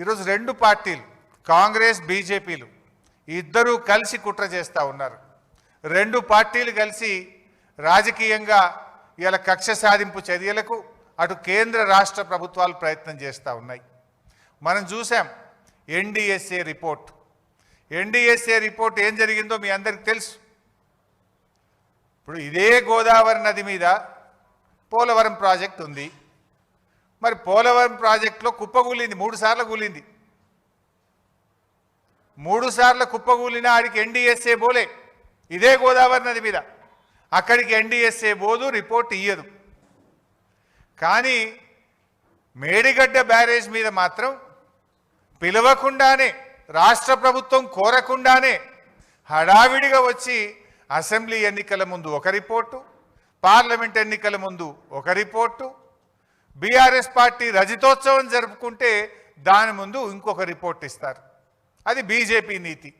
ఈరోజు రెండు పార్టీలు కాంగ్రెస్ బీజేపీలు ఇద్దరూ కలిసి కుట్ర చేస్తూ ఉన్నారు. రెండు పార్టీలు కలిసి రాజకీయంగా ఇలా కక్ష సాధింపు చర్యలకు అటు కేంద్ర రాష్ట్ర ప్రభుత్వాలు ప్రయత్నం చేస్తూ ఉన్నాయి. మనం చూసాం ఎన్డిఎస్ఏ రిపోర్ట్. ఎన్డీఎస్ఏ రిపోర్ట్ ఏం జరిగిందో మీ అందరికి తెలుసు. ఇప్పుడు ఇదే గోదావరి నది మీద పోలవరం ప్రాజెక్ట్ ఉంది. మరి పోలవరం ప్రాజెక్టులో కుప్పగూలింది మూడు సార్లు కూలింది. మూడు సార్లు కుప్పగూలిన ఆడికి ఎన్డీఎస్ఏ బోలే ఇదే గోదావరి నది మీద. అక్కడికి ఎన్డీఎస్ఏ బోదు రిపోర్ట్ ఇయ్యదు. కానీ మేడిగడ్డ బ్యారేజ్ మీద మాత్రం పిలవకుండానే రాష్ట్ర ప్రభుత్వం కోరకుండానే హడావిడిగా వచ్చి అసెంబ్లీ ఎన్నికల ముందు ఒక రిపోర్టు పార్లమెంట్ ఎన్నికల ముందు ఒక రిపోర్టు బీఆర్ఎస్ పార్టీ రజతోత్సవం జరుపుకుంటే దాని ముందు ఇంకొక రిపోర్ట్ ఇస్తారు. అది బీజేపీ నీతి.